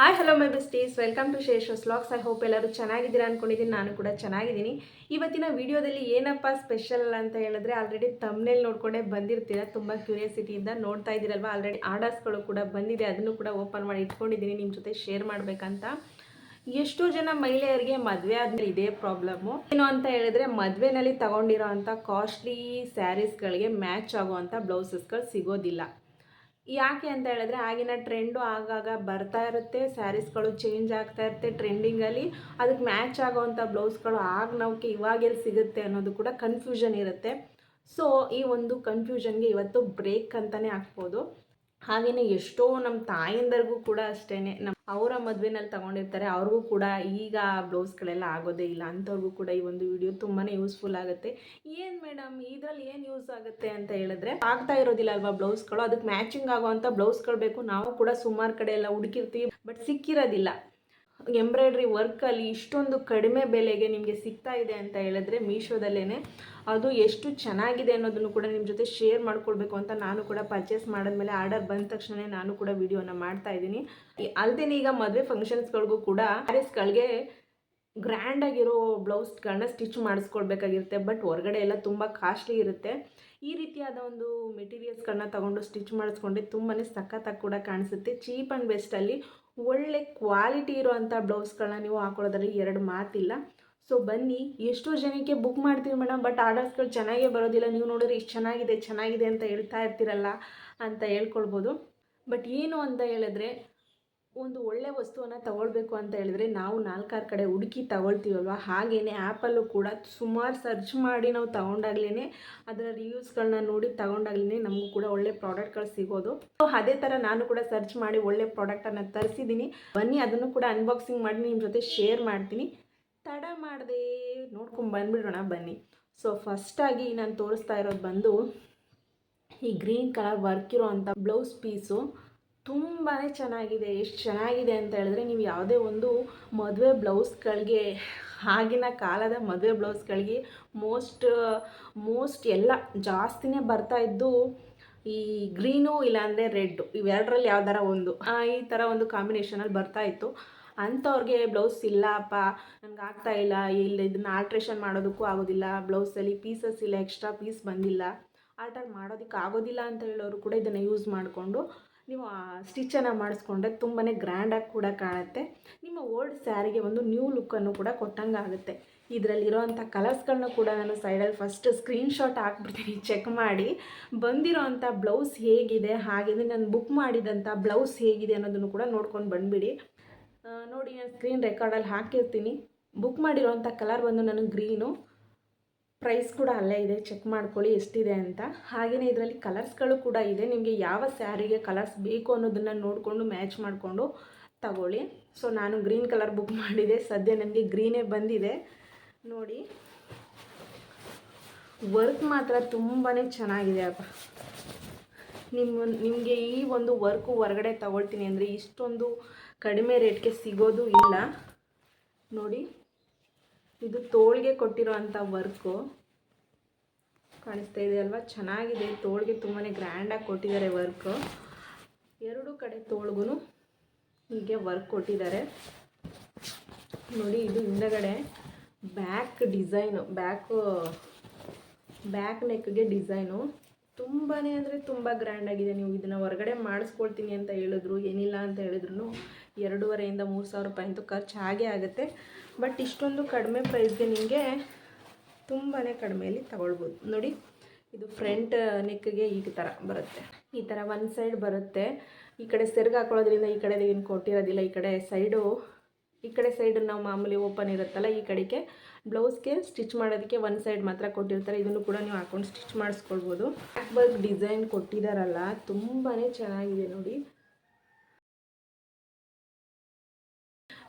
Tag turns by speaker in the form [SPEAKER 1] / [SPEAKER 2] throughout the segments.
[SPEAKER 1] Hi hello my besties welcome to Shesha's vlogs I hope ಎಲ್ಲರೂ ಚೆನ್ನಾಗಿದ್ದೀರಾ ಅಂದ್ಕೊಂಡಿದ್ದೀನಿ ನಾನು ಕೂಡ ಚೆನ್ನಾಗಿದ್ದೀನಿ. ಇವತ್ತಿನ ವಿಡಿಯೋದಲ್ಲಿ ಏನಪ್ಪ ಸ್ಪೆಷಲ್ ಅಂತ ಹೇಳಿದ್ರೆ ಆಲ್ರೆಡಿ ತಮ್ಮನೇಲಿ ನೋಡ್ಕೊಂಡೇ ಬಂದಿರ್ತೀರ? ತುಂಬ ಕ್ಯೂರಿಯಾಸಿಟಿಯಿಂದ ನೋಡ್ತಾ ಇದ್ದೀರಲ್ವ? ಆಲ್ರೆಡಿ ಆರ್ಡರ್ಸ್ಗಳು ಕೂಡ ಬಂದಿದೆ. ಅದನ್ನು ಕೂಡ ಓಪನ್ ಮಾಡಿ ಇಟ್ಕೊಂಡಿದ್ದೀನಿ. ನಿಮ್ಮ ಜೊತೆ ಶೇರ್ ಮಾಡಬೇಕಂತ. ಎಷ್ಟೋ ಜನ ಮಹಿಳೆಯರಿಗೆ ಮದುವೆ ಆದ್ಮೇಲೆ ಇದೇ ಪ್ರಾಬ್ಲಮ್ಮು ಏನು ಅಂತ ಹೇಳಿದ್ರೆ ಮದುವೆನಲ್ಲಿ ತಗೊಂಡಿರೋ ಅಂಥ ಕಾಸ್ಟ್ಲಿ ಸ್ಯಾರೀಸ್ಗಳಿಗೆ ಮ್ಯಾಚ್ ಆಗುವಂಥ ಬ್ಲೌಸಸ್ಗಳು ಸಿಗೋದಿಲ್ಲ. ಯಾಕೆ ಅಂತ ಹೇಳಿದ್ರೆ ಆಗಿನ ಟ್ರೆಂಡು ಆಗಾಗ ಬರ್ತಾ ಇರುತ್ತೆ ಸ್ಯಾರೀಸ್ಗಳು ಚೇಂಜ್ ಆಗ್ತಾ ಇರುತ್ತೆ ಟ್ರೆಂಡಿಂಗಲ್ಲಿ ಅದಕ್ಕೆ ಮ್ಯಾಚ್ ಆಗೋವಂಥ ಬ್ಲೌಸ್ಗಳು ಆಗ ನಮಗೆ ಇವಾಗೆಲ್ಲಿ ಸಿಗುತ್ತೆ ಅನ್ನೋದು ಕೂಡ ಕನ್ಫ್ಯೂಷನ್ ಇರುತ್ತೆ. ಸೊ ಈ ಒಂದು ಕನ್ಫ್ಯೂಷನ್ಗೆ ಇವತ್ತು ಬ್ರೇಕ್ ಅಂತಲೇ ಹಾಕ್ಬೋದು ಹಾಗೆಯೇ ಎಷ್ಟೋ ನಮ್ಮ ತಾಯಿಂದರಿಗೂ ಕೂಡ ಅಷ್ಟೇ ನಮ್ಮ ಅವರ ಮದುವೆನಲ್ಲಿ ತಗೊಂಡಿರ್ತಾರೆ. ಅವ್ರಿಗೂ ಕೂಡ ಈಗ ಬ್ಲೌಸ್ಗಳೆಲ್ಲ ಆಗೋದೇ ಇಲ್ಲ. ಅಂಥವ್ರಿಗೂ ಕೂಡ ಈ ಒಂದು ವಿಡಿಯೋ ತುಂಬಾ ಯೂಸ್ಫುಲ್ ಆಗುತ್ತೆ. ಏನು ಮೇಡಮ್ ಇದರಲ್ಲಿ ಏನು ಯೂಸ್ ಆಗುತ್ತೆ ಅಂತ ಹೇಳಿದ್ರೆ, ಆಗ್ತಾ ಇರೋದಿಲ್ಲ ಅಲ್ವಾ ಬ್ಲೌಸ್ಗಳು? ಅದಕ್ಕೆ ಮ್ಯಾಚಿಂಗ್ ಆಗುವಂಥ ಬ್ಲೌಸ್ಗಳು ಬೇಕು. ನಾವು ಕೂಡ ಸುಮಾರು ಕಡೆ ಎಲ್ಲ ಹುಡುಕಿರ್ತೀವಿ ಬಟ್ ಸಿಕ್ಕಿರೋದಿಲ್ಲ. ಎಂಬ್ರಾಯ್ಡ್ರಿ ವರ್ಕಲ್ಲಿ ಇಷ್ಟೊಂದು ಕಡಿಮೆ ಬೆಲೆಗೆ ನಿಮಗೆ ಸಿಗ್ತಾ ಇದೆ ಅಂತ ಹೇಳಿದ್ರೆ ಮೀಶೋದಲ್ಲೇ ಅದು ಎಷ್ಟು ಚೆನ್ನಾಗಿದೆ ಅನ್ನೋದನ್ನು ಕೂಡ ನಿಮ್ಮ ಜೊತೆ ಶೇರ್ ಮಾಡ್ಕೊಳ್ಬೇಕು ಅಂತ ನಾನು ಕೂಡ ಪರ್ಚೇಸ್ ಮಾಡಿದ್ಮೇಲೆ ಆರ್ಡರ್ ಬಂದ ತಕ್ಷಣ ನಾನು ಕೂಡ ವೀಡಿಯೋನ ಮಾಡ್ತಾ ಇದ್ದೀನಿ. ಅಲ್ಲದೆ ಈಗ ಮದುವೆ ಫಂಕ್ಷನ್ಸ್ಗಳಿಗೂ ಕೂಡ ಸ್ಯಾರೀಸ್ಗಳಿಗೆ ಗ್ರ್ಯಾಂಡಾಗಿರೋ ಬ್ಲೌಸ್ಗಳನ್ನ ಸ್ಟಿಚ್ ಮಾಡಿಸ್ಕೊಳ್ಬೇಕಾಗಿರುತ್ತೆ ಬಟ್ ಹೊರಗಡೆ ಎಲ್ಲ ತುಂಬ ಕಾಸ್ಟ್ಲಿ ಇರುತ್ತೆ. ಈ ರೀತಿಯಾದ ಒಂದು ಮೆಟೀರಿಯಲ್ಸ್ಗಳನ್ನ ತಗೊಂಡು ಸ್ಟಿಚ್ ಮಾಡಿಸ್ಕೊಂಡ್ರೆ ತುಂಬಾ ಸಖತ್ತಾಗಿ ಕೂಡ ಕಾಣಿಸುತ್ತೆ. ಚೀಪ್ ಆ್ಯಂಡ್ ಬೆಸ್ಟಲ್ಲಿ ಒಳ್ಳೆ ಕ್ವಾಲಿಟಿ ಇರುವಂಥ ಬ್ಲೌಸ್ಗಳನ್ನ ನೀವು ಹಾಕೊಳ್ಳೋದ್ರಲ್ಲಿ ಎರಡು ಮಾತಿಲ್ಲ. ಸೊ ಬನ್ನಿ, ಎಷ್ಟೋ ಜನಕ್ಕೆ ಬುಕ್ ಮಾಡ್ತೀವಿ ಮೇಡಮ್ ಬಟ್ ಆರ್ಡರ್ಸ್ಗಳು ಚೆನ್ನಾಗೇ ಬರೋದಿಲ್ಲ. ನೀವು ನೋಡಿದ್ರೆ ಇಷ್ಟು ಚೆನ್ನಾಗಿದೆ ಚೆನ್ನಾಗಿದೆ ಅಂತ ಹೇಳ್ತಾ ಇರ್ತೀರಲ್ಲ ಅಂತ ಹೇಳ್ಕೊಳ್ಬೋದು. ಬಟ್ ಏನು ಅಂತ ಹೇಳಿದ್ರೆ ಒಂದು ಒಳ್ಳೆ ವಸ್ತುವನ್ನು ತಗೊಳ್ಬೇಕು ಅಂತ ಹೇಳಿದ್ರೆ ನಾವು ನಾಲ್ಕಾರು ಕಡೆ ಹುಡುಕಿ ತಗೊಳ್ತೀವಲ್ವ? ಹಾಗೆಯೇ ಆ್ಯಪಲ್ಲೂ ಕೂಡ ಸುಮಾರು ಸರ್ಚ್ ಮಾಡಿ ನಾವು ತಗೊಂಡಾಗ್ಲೇ ಅದರ ರಿವ್ಯೂಸ್ಗಳನ್ನ ನೋಡಿ ತಗೊಂಡಾಗ್ಲೇ ನಮಗೂ ಕೂಡ ಒಳ್ಳೆ ಪ್ರಾಡಕ್ಟ್ಗಳು ಸಿಗೋದು. ಸೊ ಅದೇ ಥರ ನಾನು ಕೂಡ ಸರ್ಚ್ ಮಾಡಿ ಒಳ್ಳೆ ಪ್ರಾಡಕ್ಟನ್ನು ತರಿಸಿದ್ದೀನಿ ಬನ್ನಿ, ಅದನ್ನು ಕೂಡ ಅನ್ಬಾಕ್ಸಿಂಗ್ ಮಾಡಿ ನಿಮ್ಮ ಜೊತೆ ಶೇರ್ ಮಾಡ್ತೀನಿ. ತಡ ಮಾಡದೆ, ನೋಡ್ಕೊಂಡು ಬಂದ್ಬಿಡೋಣ, ಬನ್ನಿ. ಸೊ ಫಸ್ಟಾಗಿ ನಾನು ತೋರಿಸ್ತಾ ಇರೋದು ಬಂದು ಈ ಗ್ರೀನ್ ಕಲರ್ ವರ್ಕ್ ಇರೋ ಅಂಥ ಬ್ಲೌಸ್ ಪೀಸು ತುಂಬಾ ಚೆನ್ನಾಗಿದೆ, ಎಷ್ಟು ಚೆನ್ನಾಗಿದೆ ಅಂತ ಹೇಳಿದ್ರೆ ನೀವು ಯಾವುದೇ ಒಂದು ಮದುವೆ ಬ್ಲೌಸ್ಗಳಿಗೆ, ಆಗಿನ ಕಾಲದ ಮದುವೆ ಬ್ಲೌಸ್ಗಳಿಗೆ ಮೋಸ್ಟ್ ಮೋಸ್ಟ್ ಎಲ್ಲ ಜಾಸ್ತಿನೇ ಬರ್ತಾ ಇದ್ದು ಈ ಗ್ರೀನು ಇಲ್ಲಾಂದರೆ ರೆಡ್ಡು, ಇವೆರಡರಲ್ಲಿ ಯಾವ್ದಾರ ಒಂದು. ಈ ಥರ ಒಂದು ಕಾಂಬಿನೇಷನಲ್ಲಿ ಬರ್ತಾ ಇತ್ತು. ಅಂಥವ್ರಿಗೆ ಬ್ಲೌಸ್ ಇಲ್ಲಪ್ಪ, ನನಗೆ ಆಗ್ತಾ ಇಲ್ಲ, ಇಲ್ಲಿ ಇದನ್ನ ಆಲ್ಟ್ರೇಷನ್ ಮಾಡೋದಕ್ಕೂ ಆಗೋದಿಲ್ಲ, ಬ್ಲೌಸಲ್ಲಿ ಪೀಸಸ್ ಇಲ್ಲ, ಎಕ್ಸ್ಟ್ರಾ ಪೀಸ್ ಬಂದಿಲ್ಲ. ಆಲ್ಟರ್ ಮಾಡೋದಕ್ಕೆ ಆಗೋದಿಲ್ಲ ಅಂತ ಹೇಳೋರು ಕೂಡ ಇದನ್ನು ಯೂಸ್ ಮಾಡಿಕೊಂಡು ನೀವು ಸ್ಟಿಚ್ಚನ್ನು ಮಾಡಿಸ್ಕೊಂಡ್ರೆ ತುಂಬಾ ಗ್ರ್ಯಾಂಡಾಗಿ ಕೂಡ ಕಾಣುತ್ತೆ. ನಿಮ್ಮ ಓಲ್ಡ್ ಸ್ಯಾರಿಗೆ ಒಂದು ನ್ಯೂ ಲುಕ್ಕನ್ನು ಕೂಡ ಕೊಟ್ಟಂಗೆ ಆಗುತ್ತೆ ಇದರಲ್ಲಿರೋಂಥ ಕಲರ್ಸ್ಗಳನ್ನ ಕೂಡ ನಾನು ಸೈಡಲ್ಲಿ ಫಸ್ಟ್ ಸ್ಕ್ರೀನ್ಶಾಟ್ ಹಾಕ್ಬಿಡ್ತೀನಿ ಚೆಕ್ ಮಾಡಿ. ಬಂದಿರೋ ಅಂಥ ಬ್ಲೌಸ್ ಹೇಗಿದೆ ಹಾಗೆಯೇ ನಾನು ಬುಕ್ ಮಾಡಿದಂಥ ಬ್ಲೌಸ್ ಹೇಗಿದೆ ಅನ್ನೋದನ್ನು ಕೂಡ ನೋಡ್ಕೊಂಡು ಬಂದುಬಿಡಿ. ನೋಡಿ, ನಾನು ಸ್ಕ್ರೀನ್ ರೆಕಾರ್ಡಲ್ಲಿ ಹಾಕಿರ್ತೀನಿ. ಬುಕ್ ಮಾಡಿರೋವಂಥ ಕಲರ್ ಬಂದು ನನಗೆ ಗ್ರೀನು ಪ್ರೈಸ್ ಕೂಡ ಅಲ್ಲೇ ಇದೆ ಚೆಕ್ ಮಾಡ್ಕೊಳ್ಳಿ ಎಷ್ಟಿದೆ ಅಂತ. ಹಾಗೆಯೇ ಇದರಲ್ಲಿ ಕಲರ್ಸ್ಗಳು ಕೂಡ ಇದೆ. ನಿಮಗೆ ಯಾವ ಸ್ಯಾರಿಗೆ ಕಲರ್ಸ್ ಬೇಕು ಅನ್ನೋದನ್ನು ನೋಡಿಕೊಂಡು ಮ್ಯಾಚ್ ಮಾಡಿಕೊಂಡು ತಗೊಳ್ಳಿ. ಸೊ ನಾನು ಗ್ರೀನ್ ಕಲರ್ ಬುಕ್ ಮಾಡಿದೆ. ಸದ್ಯ ನನಗೆ ಗ್ರೀನೇ ಬಂದಿದೆ. ನೋಡಿ. ವರ್ಕ್ ಮಾತ್ರ ತುಂಬಾ ಚೆನ್ನಾಗಿದೆ ಅಪ್ಪ. ನಿಮ್ಮ ನಿಮಗೆ ಈ ಒಂದು ವರ್ಕು ಹೊರಗಡೆ ತಗೊಳ್ತೀನಿ ಅಂದರೆ ಇಷ್ಟೊಂದು ಕಡಿಮೆ ರೇಟ್ಗೆ ಸಿಗೋದು ಇಲ್ಲ. ನೋಡಿ. ಇದು ತೋಳಿಗೆ ಕೊಟ್ಟಿರೋ ಅಂಥ ವರ್ಕು. ಕಾಣಿಸ್ತಾ ಇದೆ ಅಲ್ವಾ? ಚೆನ್ನಾಗಿದೆ. ತೋಳಿಗೆ ತುಂಬಾ ಗ್ರ್ಯಾಂಡಾಗಿ ಕೊಟ್ಟಿದ್ದಾರೆ ವರ್ಕು. ಎರಡು ಕಡೆ ತೋಳ್ಗೂ ಹೀಗೆ ವರ್ಕ್ ಕೊಟ್ಟಿದ್ದಾರೆ. ನೋಡಿ, ಇದು ಹಿಂದಗಡೆ ಬ್ಯಾಕ್ ಡಿಸೈನು, ಬ್ಯಾಕು, ಬ್ಯಾಕ್ ನೆಕ್ಗೆ ಡಿಸೈನು. ತುಂಬಾ ಅಂದರೆ ತುಂಬ ಗ್ರ್ಯಾಂಡಾಗಿದೆ ನೀವು ಇದನ್ನು ಹೊರಗಡೆ ಮಾಡಿಸ್ಕೊಳ್ತೀನಿ ಅಂತ ಹೇಳಿದ್ರು, ಏನಿಲ್ಲ ಅಂತ ಹೇಳಿದ್ರು ಎರಡೂವರೆಯಿಂದ ಮೂರು ಸಾವಿರ ರೂಪಾಯಿ ಅಂತೂ ಖರ್ಚು ಹಾಗೆ ಆಗುತ್ತೆ. ಬಟ್ ಇಷ್ಟೊಂದು ಕಡಿಮೆ ಪ್ರೈಸ್ಗೆ ನಿಮಗೆ ತುಂಬಾ ಕಡಿಮೆಯಲ್ಲಿ ತಗೊಳ್ಬೋದು. ನೋಡಿ, ಇದು ಫ್ರಂಟ್ ನೆಕ್ಗೆ ಈ ಥರ ಬರುತ್ತೆ. ಈ ಥರ ಒನ್ ಸೈಡ್ ಬರುತ್ತೆ. ಈ ಕಡೆ ಸೆರ್ಗ್ ಹಾಕೊಳ್ಳೋದ್ರಿಂದ ಈ ಕಡೆ ಏನು ಕೊಟ್ಟಿರೋದಿಲ್ಲ, ಈ ಕಡೆ ಸೈಡು ಈ ಕಡೆ ಸೈಡ್ ನಾವು ಮಾಮೂಲಿ ಓಪನ್ ಇರುತ್ತಲ್ಲ, ಈ ಕಡೆಗೆ ಬ್ಲೌಸ್ಗೆ ಸ್ಟಿಚ್ ಮಾಡೋದಕ್ಕೆ ಒನ್ ಸೈಡ್ ಮಾತ್ರ ಕೊಟ್ಟಿರ್ತಾರೆ. ಇದನ್ನು ಕೂಡ ನೀವು ಹಾಕೊಂಡು ಸ್ಟಿಚ್ ಮಾಡಿಸ್ಕೊಳ್ಬೋದು. ವರ್ಕ್ ಡಿಸೈನ್ ಕೊಟ್ಟಿದ್ದಾರಲ್ಲ ತುಂಬಾ ಚೆನ್ನಾಗಿದೆ ನೋಡಿ.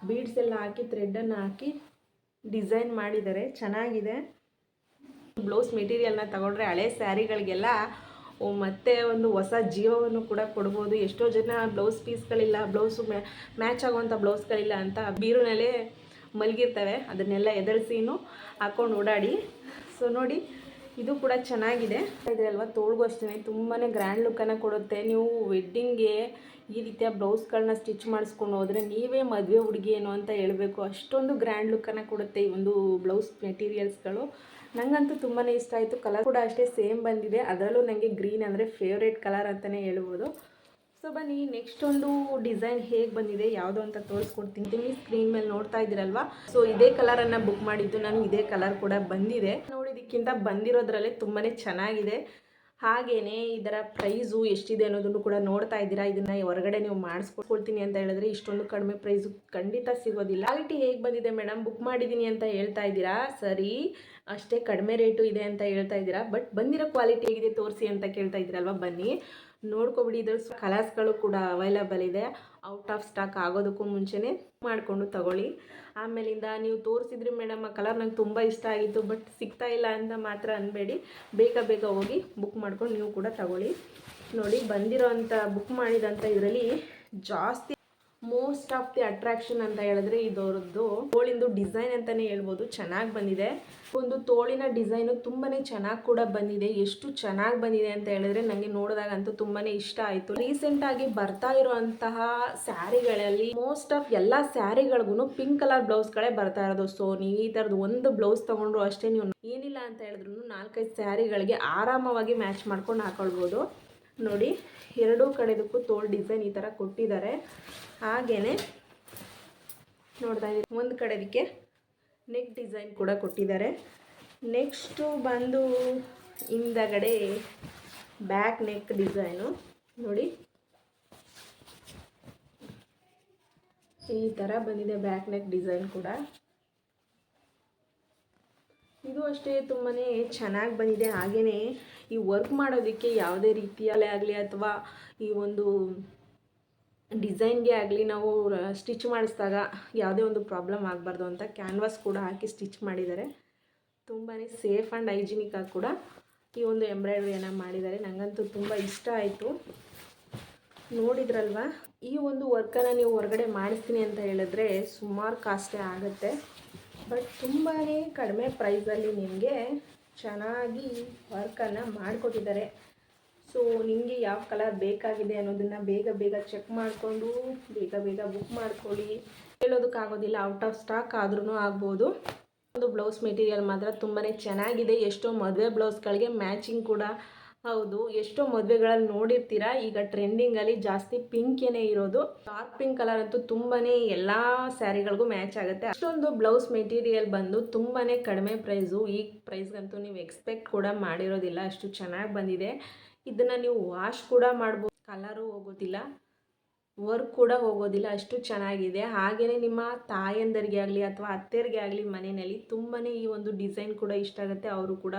[SPEAKER 1] ಬೀಡ್ಸ್ ಎಲ್ಲ ಹಾಕಿ ಥ್ರೆಡನ್ನು ಹಾಕಿ ಡಿಸೈನ್ ಮಾಡಿದ್ದಾರೆ. ಚೆನ್ನಾಗಿದೆ. ಬ್ಲೌಸ್ ಮೆಟೀರಿಯಲ್ನ ತಗೊಂಡ್ರೆ ಹಳೆ ಸ್ಯಾರಿಗಳಿಗೆಲ್ಲ ಮತ್ತೆ ಒಂದು ಹೊಸ ಜೀವವನ್ನು ಕೂಡ ಕೊಡ್ಬೋದು. ಎಷ್ಟೋ ಜನ ಬ್ಲೌಸ್ ಪೀಸ್ಗಳಿಲ್ಲ ಬ್ಲೌಸು ಮ್ಯಾಚ್ ಆಗುವಂಥ ಬ್ಲೌಸ್ಗಳಿಲ್ಲ ಅಂತ ಬೀರುನಲ್ಲೇ ಮಲಗಿರ್ತವೆ. ಅದನ್ನೆಲ್ಲ ಎದುರಿಸಿನೂ ಹಾಕೊಂಡು ಓಡಾಡಿ. ಸೊ ನೋಡಿ, ಇದು ಕೂಡ ಚೆನ್ನಾಗಿದೆ. ಇದೆ ಅಲ್ವಾ, ತೋಳ್ಗೂ ತುಂಬಾ ಗ್ರ್ಯಾಂಡ್ ಲುಕ್ಕನ್ನು ಕೊಡುತ್ತೆ. ನೀವು ವೆಡ್ಡಿಂಗ್ಗೆ ಈ ರೀತಿಯ ಬ್ಲೌಸ್ಗಳನ್ನ ಸ್ಟಿಚ್ ಮಾಡಿಸ್ಕೊಂಡು ಹೋದರೆ ನೀವೇ ಮದುವೆ ಹುಡುಗಿ ಏನು ಅಂತ ಹೇಳಬೇಕು. ಅಷ್ಟೊಂದು ಗ್ರ್ಯಾಂಡ್ ಲುಕ್ಕನ್ನು ಕೊಡುತ್ತೆ ಈ ಒಂದು ಬ್ಲೌಸ್ ಮೆಟೀರಿಯಲ್ಸ್ಗಳು. ನನಗಂತೂ ತುಂಬಾ ಇಷ್ಟ ಆಯಿತು. ಕಲರ್ ಕೂಡ ಅಷ್ಟೇ ಸೇಮ್ ಬಂದಿದೆ. ಅದರಲ್ಲೂ ನನಗೆ ಗ್ರೀನ್ ಅಂದರೆ ಫೇವ್ರೇಟ್ ಕಲರ್ ಅಂತಲೇ ಹೇಳ್ಬೋದು. ಸೊ ಬನ್ನಿ ನೆಕ್ಸ್ಟ್ ಒಂದು ಡಿಸೈನ್ ಹೇಗೆ ಬಂದಿದೆ, ಯಾವುದು ಅಂತ ತೋರಿಸ್ಕೊಡ್ತೀನಿ. ನೀವು ಸ್ಕ್ರೀನ್ ಮೇಲೆ ನೋಡ್ತಾ ಇದ್ದೀರಲ್ವಾ? ಸೊ ಇದೇ ಕಲರನ್ನು ಬುಕ್ ಮಾಡಿದ್ದು ನಾನು, ಇದೇ ಕಲರ್ ಕೂಡ ಬಂದಿದೆ. ನೋಡಿದ್ದಕ್ಕಿಂತ ಬಂದಿರೋದ್ರಲ್ಲೇ ತುಂಬಾ ಚೆನ್ನಾಗಿದೆ. ಹಾಗೇನೆ ಇದರ ಪ್ರೈಸು ಎಷ್ಟಿದೆ ಅನ್ನೋದನ್ನು ಕೂಡ ನೋಡ್ತಾ ಇದ್ದೀರಾ. ಇದನ್ನ ಹೊರಗಡೆ ನೀವು ಮಾಡಿಸ್ಕೊಳ್ತೀನಿ ಅಂತ ಹೇಳಿದ್ರೆ ಇಷ್ಟೊಂದು ಕಡಿಮೆ ಪ್ರೈಸು ಖಂಡಿತ ಸಿಗೋದಿಲ್ಲ. ಕ್ವಾಲಿಟಿ ಹೇಗೆ ಬಂದಿದೆ ಮೇಡಮ್ ಬುಕ್ ಮಾಡಿದ್ದೀನಿ ಅಂತ ಹೇಳ್ತಾ ಇದ್ದೀರಾ? ಸರಿ, ಅಷ್ಟೇ ಕಡಿಮೆ ರೇಟು ಇದೆ ಅಂತ ಹೇಳ್ತಾ ಇದ್ದೀರಾ. ಬಟ್ ಬಂದಿರೋ ಕ್ವಾಲಿಟಿ ಹೇಗಿದೆ ತೋರಿಸಿ ಅಂತ ಕೇಳ್ತಾ ಇದ್ದೀರಲ್ವ? ಬನ್ನಿ. ನೋಡ್ಕೊಬಿಡಿ ಇದ್ರ ಕಲರ್ಸ್ಗಳು ಕೂಡ ಅವೈಲಬಲ್ ಇದೆ. ಔಟ್ ಆಫ್ ಸ್ಟಾಕ್ ಆಗೋದಕ್ಕೂ ಮುಂಚೆನೇ ಮಾಡಿಕೊಂಡು ತಗೊಳ್ಳಿ. ಆಮೇಲಿಂದ ನೀವು ತೋರಿಸಿದ್ರಿ ಮೇಡಮ್ ಆ ಕಲರ್ ನಂಗೆ ತುಂಬ ಇಷ್ಟ ಆಗಿತ್ತು ಬಟ್ ಸಿಗ್ತಾ ಇಲ್ಲ ಅಂತ ಮಾತ್ರ ಅನ್ಬೇಡಿ. ಬೇಗ ಬೇಗ ಹೋಗಿ ಬುಕ್ ಮಾಡ್ಕೊಂಡು ನೀವು ಕೂಡ ತಗೊಳ್ಳಿ. ನೋಡಿ ಬಂದಿರೋ ಅಂಥ ಬುಕ್ ಮಾಡಿದಂಥ ಇದರಲ್ಲಿ ಜಾಸ್ತಿ ಮೋಸ್ಟ್ ಆಫ್ ದಿ ಅಟ್ರಾಕ್ಷನ್ ಅಂತ ಹೇಳಿದ್ರೆ ಇದರದ್ದು ತೋಳಿಂದು ಡಿಸೈನ್ ಅಂತಾನೆ ಹೇಳ್ಬೋದು. ಚೆನ್ನಾಗಿ ಬಂದಿದೆ. ಒಂದು ತೋಳಿನ ಡಿಸೈನು ತುಂಬಾನೇ ಚೆನ್ನಾಗಿ ಕೂಡ ಬಂದಿದೆ. ಎಷ್ಟು ಚೆನ್ನಾಗಿ ಬಂದಿದೆ ಅಂತ ಹೇಳಿದ್ರೆ ನನಗೆ ನೋಡಿದಾಗಂತೂ ತುಂಬಾನೇ ಇಷ್ಟ ಆಯಿತು. ರೀಸೆಂಟ್ ಆಗಿ ಬರ್ತಾ ಇರುವಂತಹ ಸ್ಯಾರಿಗಳಲ್ಲಿ ಮೋಸ್ಟ್ ಆಫ್ ಎಲ್ಲ ಸ್ಯಾರಿಗಳಿಗೂ ಪಿಂಕ್ ಕಲರ್ ಬ್ಲೌಸ್ಗಳೇ ಬರ್ತಾ ಇರೋದು. ಸೊ ನೀವು ಈ ಥರದ್ದು ಒಂದು ಬ್ಲೌಸ್ ತಗೊಂಡ್ರು ಅಷ್ಟೇ ನೀವು ಏನಿಲ್ಲ ಅಂತ ಹೇಳಿದ್ರು ನಾಲ್ಕೈದು ಸ್ಯಾರಿಗಳಿಗೆ ಆರಾಮವಾಗಿ ಮ್ಯಾಚ್ ಮಾಡ್ಕೊಂಡು ಹಾಕೊಳ್ಬೋದು. ನೋಡಿ ಎರಡೂ ಕಡೆದಕ್ಕೂ ತೋಲ್ ಡಿಸೈನ್ ಈ ಥರ ಕೊಟ್ಟಿದ್ದಾರೆ. ಹಾಗೆಯೇ ನೋಡ್ತಾ ಇದ್ದೀವಿ ಒಂದು ಕಡೆದಕ್ಕೆ ನೆಕ್ ಡಿಸೈನ್ ಕೂಡ ಕೊಟ್ಟಿದ್ದಾರೆ. ನೆಕ್ಸ್ಟು ಬಂದು ಹಿಂದಗಡೆ ಬ್ಯಾಕ್ ನೆಕ್ ಡಿಸೈನು ನೋಡಿ. ಈ ಥರ ಬಂದಿದೆ ಬ್ಯಾಕ್ ನೆಕ್ ಡಿಸೈನ್ ಕೂಡ. ಇದು ಅಷ್ಟೇ ತುಂಬಾ ಚೆನ್ನಾಗಿ ಬಂದಿದೆ ಹಾಗೆಯೇ ಈ ವರ್ಕ್ ಮಾಡೋದಕ್ಕೆ ಯಾವುದೇ ರೀತಿಯಲ್ಲೇ ಆಗಲಿ ಅಥವಾ ಈ ಒಂದು ಡಿಸೈನ್ಗೆ ಆಗಲಿ ನಾವು ಸ್ಟಿಚ್ ಮಾಡಿಸಿದಾಗ ಯಾವುದೇ ಒಂದು ಪ್ರಾಬ್ಲಮ್ ಆಗಬಾರ್ದು ಅಂತ ಕ್ಯಾನ್ವಾಸ್ ಕೂಡ ಹಾಕಿ ಸ್ಟಿಚ್ ಮಾಡಿದ್ದಾರೆ. ತುಂಬಾ ಸೇಫ್ ಆ್ಯಂಡ್ ಹೈಜಿನಿಕ್ ಆಗಿ ಕೂಡ ಈ ಒಂದು ಎಂಬ್ರಾಯ್ಡ್ರಿಯನ್ನು ಮಾಡಿದ್ದಾರೆ. ನನಗಂತೂ ತುಂಬ ಇಷ್ಟ ಆಯಿತು. ನೋಡಿದ್ರಲ್ವಾ? ಈ ಒಂದು ವರ್ಕನ್ನು ನೀವು ಹೊರಗಡೆ ಮಾಡಿಸ್ತೀನಿ ಅಂತ ಹೇಳಿದ್ರೆ ಸುಮಾರು ಕಾಸ್ಟೇ ಆಗುತ್ತೆ. ಬಟ್ ತುಂಬಾ ಕಡಿಮೆ ಪ್ರೈಸಲ್ಲಿ ನಿಮಗೆ ಚೆನ್ನಾಗಿ ವರ್ಕನ್ನು ಮಾಡಿಕೊಟ್ಟಿದ್ದಾರೆ. ಸೊ ನಿಮಗೆ ಯಾವ ಕಲರ್ ಬೇಕಾಗಿದೆ ಅನ್ನೋದನ್ನು ಬೇಗ ಬೇಗ ಚೆಕ್ ಮಾಡಿಕೊಂಡು, ಬೇಗ ಬೇಗ ಬುಕ್ ಮಾಡ್ಕೊಳ್ಳಿ. ಹೇಳೋದಕ್ಕಾಗೋದಿಲ್ಲ ಔಟ್ ಆಫ್ ಸ್ಟಾಕ್ ಆದ್ರೂ ಆಗ್ಬೋದು. ಒಂದು ಬ್ಲೌಸ್ ಮೆಟೀರಿಯಲ್ ಮಾತ್ರ ತುಂಬಾ ಚೆನ್ನಾಗಿದೆ. ಎಷ್ಟೋ ಮದುವೆ ಬ್ಲೌಸ್ಗಳಿಗೆ ಮ್ಯಾಚಿಂಗ್ ಕೂಡ ಹೌದು, ಎಷ್ಟೋ ಮದುವೆಗಳಲ್ಲಿ ನೋಡಿರ್ತೀರಾ, ಈಗ ಟ್ರೆಂಡಿಂಗಲ್ಲಿ ಜಾಸ್ತಿ ಪಿಂಕೇನೆ ಇರೋದು ಡಾರ್ಕ್ ಪಿಂಕ್ ಕಲರ್ ಅಂತೂ ತುಂಬಾ ಎಲ್ಲ ಸ್ಯಾರಿಗಳಿಗೂ ಮ್ಯಾಚ್ ಆಗುತ್ತೆ. ಅಷ್ಟೊಂದು ಬ್ಲೌಸ್ ಮೆಟೀರಿಯಲ್ ಬಂದು ತುಂಬಾನೇ ಕಡಿಮೆ ಪ್ರೈಸು ಈ ಪ್ರೈಸ್ಗಂತೂ ನೀವು ಎಕ್ಸ್ಪೆಕ್ಟ್ ಕೂಡ ಮಾಡಿರೋದಿಲ್ಲ, ಅಷ್ಟು ಚೆನ್ನಾಗಿ ಬಂದಿದೆ. ಇದನ್ನು ನೀವು ವಾಶ್ ಕೂಡ ಮಾಡ್ಬೋದು. ಕಲರು ಹೋಗೋದಿಲ್ಲ ವರ್ಕ್ ಕೂಡ ಹೋಗೋದಿಲ್ಲ, ಅಷ್ಟು ಚೆನ್ನಾಗಿದೆ. ಹಾಗೆಯೇ ನಿಮ್ಮ ತಾಯಂದರಿಗೆ ಆಗಲಿ ಅಥವಾ ಅತ್ತೆಯರಿಗೆ ಆಗಲಿ ಮನೆಯಲ್ಲಿ ತುಂಬಾ ಈ ಒಂದು ಡಿಸೈನ್ ಕೂಡ ಇಷ್ಟ ಆಗುತ್ತೆ. ಅವರು ಕೂಡ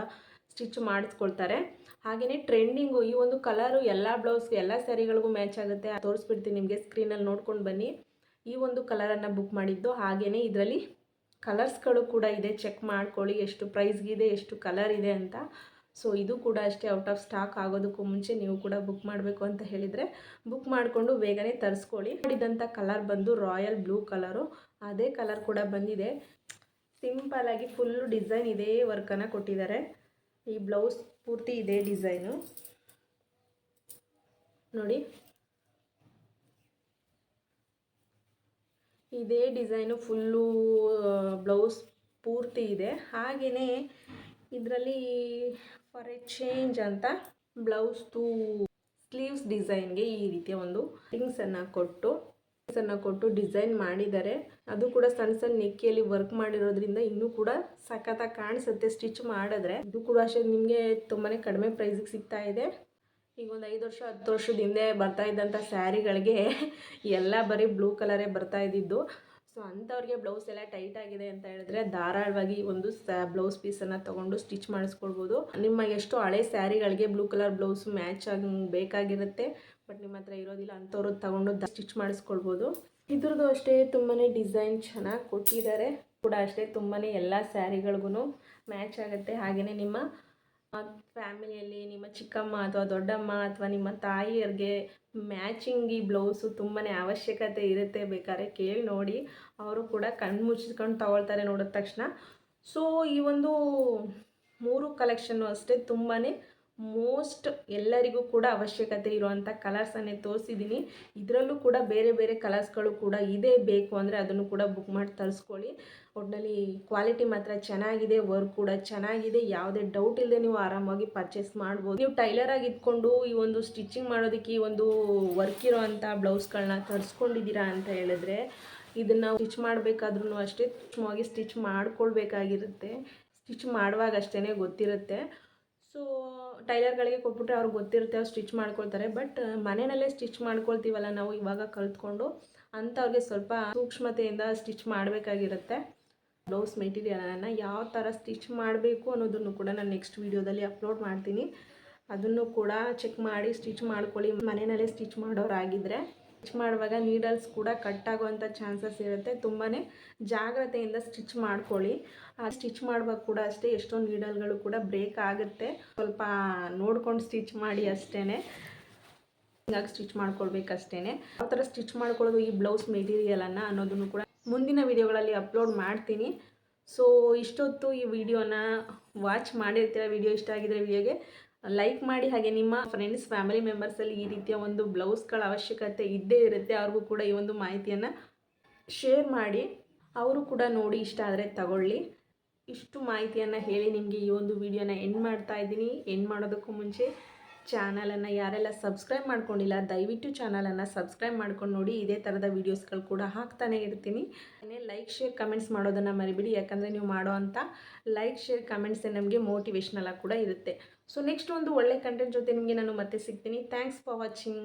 [SPEAKER 1] ಸ್ಟಿಚ್ ಮಾಡಿಸ್ಕೊಳ್ತಾರೆ. ಹಾಗೆಯೇ ಟ್ರೆಂಡಿಂಗು ಈ ಒಂದು ಕಲರು ಎಲ್ಲ ಬ್ಲೌಸ್ಗೆ ಎಲ್ಲ ಸ್ಯಾರಿಗಳಿಗೂ ಮ್ಯಾಚ್ ಆಗುತ್ತೆ. ತೋರಿಸ್ಬಿಡ್ತೀನಿ ನಿಮಗೆ ಸ್ಕ್ರೀನಲ್ಲಿ ನೋಡ್ಕೊಂಡು ಬನ್ನಿ. ಈ ಒಂದು ಕಲರನ್ನು ಬುಕ್ ಮಾಡಿದ್ದು. ಹಾಗೆಯೇ ಇದರಲ್ಲಿ ಕಲರ್ಸ್ಗಳು ಕೂಡ ಇದೆ. ಚೆಕ್ ಮಾಡ್ಕೊಳ್ಳಿ ಎಷ್ಟು ಪ್ರೈಸ್ಗಿದೆ, ಎಷ್ಟು ಕಲರ್ ಇದೆ ಅಂತ. ಸೊ, ಇದು ಕೂಡ ಅಷ್ಟೇ ಔಟ್ ಆಫ್ ಸ್ಟಾಕ್ ಆಗೋದಕ್ಕೂ ಮುಂಚೆ ನೀವು ಕೂಡ ಬುಕ್ ಮಾಡಬೇಕು ಅಂತ ಹೇಳಿದರೆ ಬುಕ್ ಮಾಡಿಕೊಂಡು ಬೇಗನೆ ತರಿಸ್ಕೊಳ್ಳಿ. ಮಾಡಿದಂಥ ಕಲರ್ ಬಂದು ರಾಯಲ್ ಬ್ಲೂ ಕಲರು. ಅದೇ ಕಲರ್ ಕೂಡ ಬಂದಿದೆ. ಸಿಂಪಲಾಗಿ ಫುಲ್ಲು ಡಿಸೈನ್ ಇದೇ ವರ್ಕನ್ನು ಕೊಟ್ಟಿದ್ದಾರೆ. ಈ ಬ್ಲೌಸ್ ಪೂರ್ತಿ ಇದೆ ಡಿಸೈನು. ನೋಡಿ. ಇದೇ ಡಿಸೈನು ಫುಲ್ಲು ಬ್ಲೌಸ್ ಪೂರ್ತಿ ಇದೆ. ಹಾಗೆಯೇ ಇದರಲ್ಲಿ ಫಾರ್ ಎ ಚೇಂಜ್ ಅಂತ ಬ್ಲೌಸ್ದು ಸ್ಲೀವ್ಸ್ ಡಿಸೈನ್ಗೆ ಈ ರೀತಿಯ ಒಂದು ರಿಂಗ್ಸನ್ನು ಕೊಟ್ಟು ಕೊಟ್ಟು ಡಿಸೈನ್ ಮಾಡಿದ್ದಾರೆ. ಅದು ಕೂಡ ಸಣ್ಣ ಸಣ್ಣ ನೆಕ್ಕಿಯಲ್ಲಿ ವರ್ಕ್ ಮಾಡಿರೋದ್ರಿಂದ ಇನ್ನೂ ಕೂಡ ಸಖತ್ತಾಗಿ ಕಾಣಿಸುತ್ತೆ ಸ್ಟಿಚ್ ಮಾಡಿದ್ರೆ. ಇದು ಕೂಡ ಅಷ್ಟೇ ನಿಮಗೆ ತುಂಬಾ ಕಡಿಮೆ ಪ್ರೈಸಿಗೆ ಸಿಗ್ತಾ ಇದೆ. ಈಗ ಒಂದು ಐದು ವರ್ಷ, ಹತ್ತು ವರ್ಷದ ಹಿಂದೆ ಬರ್ತಾ ಇದ್ದಂಥ ಸ್ಯಾರಿಗಳಿಗೆ ಎಲ್ಲ ಬರೀ ಬ್ಲೂ ಕಲರೇ ಬರ್ತಾ ಇದ್ದಿದ್ದು. ಸೊ ಅಂಥವ್ರಿಗೆ ಬ್ಲೌಸ್ ಎಲ್ಲ ಟೈಟ್ ಆಗಿದೆ ಅಂತ ಹೇಳಿದ್ರೆ ಧಾರಾಳವಾಗಿ ಒಂದು ಸ್ಯಾ ಬ್ಲೌಸ್ ಪೀಸನ್ನು ತೊಗೊಂಡು ಸ್ಟಿಚ್ ಮಾಡಿಸ್ಕೊಳ್ಬೋದು. ನಿಮ್ಮ ಎಷ್ಟು ಹಳೆ ಸ್ಯಾರಿಗಳಿಗೆ ಬ್ಲೂ ಕಲರ್ ಬ್ಲೌಸ್ ಮ್ಯಾಚ್ ಆಗಿ ಬೇಕಾಗಿರುತ್ತೆ. ಬಟ್ ನಿಮ್ಮ ಹತ್ರ ಇರೋದಿಲ್ಲ ಅಂಥವ್ರು ತಗೊಂಡು ಸ್ಟಿಚ್ ಮಾಡಿಸ್ಕೊಳ್ಬೋದು. ಇದ್ರದ್ದು ಅಷ್ಟೇ ತುಂಬಾ ಡಿಸೈನ್ ಚೆನ್ನಾಗಿ ಕೊಟ್ಟಿದ್ದಾರೆ. ಕೂಡ ಅಷ್ಟೇ ತುಂಬಾ ಎಲ್ಲ ಸ್ಯಾರಿಗಳಿಗೂ ಮ್ಯಾಚ್ ಆಗುತ್ತೆ. ಹಾಗೆಯೇ ನಿಮ್ಮ ಫ್ಯಾಮಿಲಿಯಲ್ಲಿ ನಿಮ್ಮ ಚಿಕ್ಕಮ್ಮ ಅಥವಾ ದೊಡ್ಡಮ್ಮ ಅಥವಾ ನಿಮ್ಮ ತಾಯಿಯರಿಗೆ ಮ್ಯಾಚಿಂಗ್ ಈ ಬ್ಲೌಸು ತುಂಬಾ ಅವಶ್ಯಕತೆ ಇರುತ್ತೆ ಬೇಕಾದ್ರೆ ಕೇಳಿ ನೋಡಿ. ಅವರು ಕೂಡ ಕಣ್ಣು ಮುಚ್ಚಿಕೊಂಡು ತಗೊಳ್ತಾರೆ ನೋಡಿದ ತಕ್ಷಣ. ಸೊ ಈ ಒಂದು ಮೂರು ಕಲೆಕ್ಷನ್ನು ಅಷ್ಟೇ ತುಂಬಾ ಮೋಸ್ಟ್ ಎಲ್ಲರಿಗೂ ಕೂಡ ಅವಶ್ಯಕತೆ ಇರುವಂಥ ಕಲರ್ಸನ್ನೇ ತೋರಿಸಿದ್ದೀನಿ ಇದರಲ್ಲೂ ಕೂಡ ಬೇರೆ ಬೇರೆ ಕಲರ್ಸ್ಗಳು ಕೂಡ ಇದೇ, ಬೇಕು ಅಂದರೆ ಅದನ್ನು ಕೂಡ ಬುಕ್ ಮಾಡಿ ತರಿಸ್ಕೊಳ್ಳಿ. ಒಟ್ಟಿನಲ್ಲಿ ಕ್ವಾಲಿಟಿ ಮಾತ್ರ ಚೆನ್ನಾಗಿದೆ ವರ್ಕ್ ಕೂಡ ಚೆನ್ನಾಗಿದೆ. ಯಾವುದೇ ಡೌಟ್ ಇಲ್ಲದೆ ನೀವು ಆರಾಮಾಗಿ ಪರ್ಚೇಸ್ ಮಾಡ್ಬೋದು. ನೀವು ಟೈಲರ್ ಆಗಿ ಇದ್ಕೊಂಡು ಈ ಒಂದು ಸ್ಟಿಚಿಂಗ್ ಮಾಡೋದಕ್ಕೆ ಈ ಒಂದು ವರ್ಕ್ ಇರೋವಂಥ ಬ್ಲೌಸ್ಗಳನ್ನ ತರಿಸ್ಕೊಂಡಿದ್ದೀರಾ ಅಂತ ಹೇಳಿದ್ರೆ ಇದನ್ನು ಸ್ಟಿಚ್ ಮಾಡಬೇಕಾದ್ರೂ ಅಷ್ಟೇ ಸೂಕ್ಷ್ಮವಾಗಿ ಸ್ಟಿಚ್ ಮಾಡ್ಕೊಳ್ಬೇಕಾಗಿರುತ್ತೆ. ಸ್ಟಿಚ್ ಮಾಡುವಾಗ ಅಷ್ಟೇ ಗೊತ್ತಿರುತ್ತೆ. ಸೊ ಟೈಲರ್ಗಳಿಗೆ ಕೊಟ್ಬಿಟ್ರೆ ಅವ್ರಿಗೆ ಗೊತ್ತಿರುತ್ತೆ, ಅವ್ರು ಸ್ಟಿಚ್ ಮಾಡ್ಕೊಳ್ತಾರೆ. ಬಟ್ ಮನೆಯಲ್ಲೇ ಸ್ಟಿಚ್ ಮಾಡ್ಕೊಳ್ತೀವಲ್ಲ ನಾವು ಇವಾಗ ಕಲ್ತ್ಕೊಂಡು, ಅಂಥವ್ರಿಗೆ ಸ್ವಲ್ಪ ಸೂಕ್ಷ್ಮತೆಯಿಂದ ಸ್ಟಿಚ್ ಮಾಡಬೇಕಾಗಿರುತ್ತೆ. ಬ್ಲೌಸ್ ಮೆಟೀರಿಯಲನ್ನು ಯಾವ ಥರ ಸ್ಟಿಚ್ ಮಾಡಬೇಕು ಅನ್ನೋದನ್ನು ಕೂಡ ನಾನು ನೆಕ್ಸ್ಟ್ ವೀಡಿಯೋದಲ್ಲಿ ಅಪ್ಲೋಡ್ ಮಾಡ್ತೀನಿ. ಅದನ್ನು ಕೂಡ ಚೆಕ್ ಮಾಡಿ, ಸ್ಟಿಚ್ ಮಾಡ್ಕೊಳ್ಳಿ. ಮನೆಯಲ್ಲೇ ಸ್ಟಿಚ್ ಮಾಡೋರಾಗಿದ್ದರೆ ಸ್ಟಿಚ್ ಮಾಡುವಾಗ ನೀಡಲ್ಸ್ ಕೂಡ ಕಟ್ ಆಗುವಂಥ ಚಾನ್ಸಸ್ ಇರುತ್ತೆ. ತುಂಬಾ ಜಾಗ್ರತೆಯಿಂದ ಸ್ಟಿಚ್ ಮಾಡ್ಕೊಳ್ಳಿ. ಆ ಸ್ಟಿಚ್ ಮಾಡುವಾಗ ಕೂಡ ಅಷ್ಟೇ ಎಷ್ಟೊಂದು ನೀಡಲ್ಗಳು ಕೂಡ ಬ್ರೇಕ್ ಆಗುತ್ತೆ. ಸ್ವಲ್ಪ ನೋಡ್ಕೊಂಡು ಸ್ಟಿಚ್ ಮಾಡಿ ಅಷ್ಟೇ ಹಿಂಗಾಗಿ ಸ್ಟಿಚ್ ಮಾಡ್ಕೊಳ್ಬೇಕಷ್ಟೇ ಯಾವ ಥರ ಸ್ಟಿಚ್ ಮಾಡ್ಕೊಳ್ಳೋದು ಈ ಬ್ಲೌಸ್ ಮೆಟೀರಿಯಲನ್ನು ಅನ್ನೋದನ್ನು ಕೂಡ ಮುಂದಿನ ವಿಡಿಯೋಗಳಲ್ಲಿ ಅಪ್ಲೋಡ್ ಮಾಡ್ತೀನಿ. ಸೊ, ಇಷ್ಟೊತ್ತು ಈ ವಿಡಿಯೋನ ವಾಚ್ ಮಾಡಿರ್ತೀರ? ವಿಡಿಯೋ ಇಷ್ಟ ಆಗಿದ್ರೆ ವಿಡಿಯೋಗೆ ಲೈಕ್ ಮಾಡಿ ಹಾಗೆ ನಿಮ್ಮ ಫ್ರೆಂಡ್ಸ್ ಫ್ಯಾಮಿಲಿ ಮೆಂಬರ್ಸಲ್ಲಿ ಈ ರೀತಿಯ ಒಂದು ಬ್ಲೌಸ್ಗಳ ಅವಶ್ಯಕತೆ ಇದ್ದೇ ಇರುತ್ತೆ, ಅವ್ರಿಗೂ ಕೂಡ ಈ ಒಂದು ಮಾಹಿತಿಯನ್ನು ಶೇರ್ ಮಾಡಿ. ಅವರು ಕೂಡ ನೋಡಿ ಇಷ್ಟ ಆದರೆ ತಗೊಳ್ಳಿ. ಇಷ್ಟು ಮಾಹಿತಿಯನ್ನು ಹೇಳಿ ನಿಮಗೆ ಈ ಒಂದು ವಿಡಿಯೋನ ಎಂಡ್ ಮಾಡ್ತಾ ಇದ್ದೀನಿ. ಎಂಡ್ ಮಾಡೋದಕ್ಕೂ ಮುಂಚೆ ಚಾನಲನ್ನು ಯಾರೆಲ್ಲ ಸಬ್ಸ್ಕ್ರೈಬ್ ಮಾಡ್ಕೊಂಡಿಲ್ಲ, ದಯವಿಟ್ಟು ಚಾನಲನ್ನು ಸಬ್ಸ್ಕ್ರೈಬ್ ಮಾಡ್ಕೊಂಡು ನೋಡಿ. ಇದೇ ಥರದ ವೀಡಿಯೋಸ್ಗಳು ಕೂಡ ಹಾಕ್ತಾನೆ ಇರ್ತೀನಿ. ಲೈಕ್ ಶೇರ್ ಕಮೆಂಟ್ಸ್ ಮಾಡೋದನ್ನು ಮರಿಬಿಡಿ. ಯಾಕಂದರೆ ನೀವು ಮಾಡೋ ಅಂಥ ಲೈಕ್ ಶೇರ್ ಕಮೆಂಟ್ಸೇ ನಮಗೆ ಮೋಟಿವೇಶ್ನಲ್ಲ ಕೂಡ ಇರುತ್ತೆ. ಸೊ ನೆಕ್ಸ್ಟ್ ಒಂದು ಒಳ್ಳೆ ಕಂಟೆಂಟ್ ಜೊತೆ ನಿಮಗೆ ನಾನು ಮತ್ತೆ ಸಿಗ್ತೀನಿ. Thanks for watching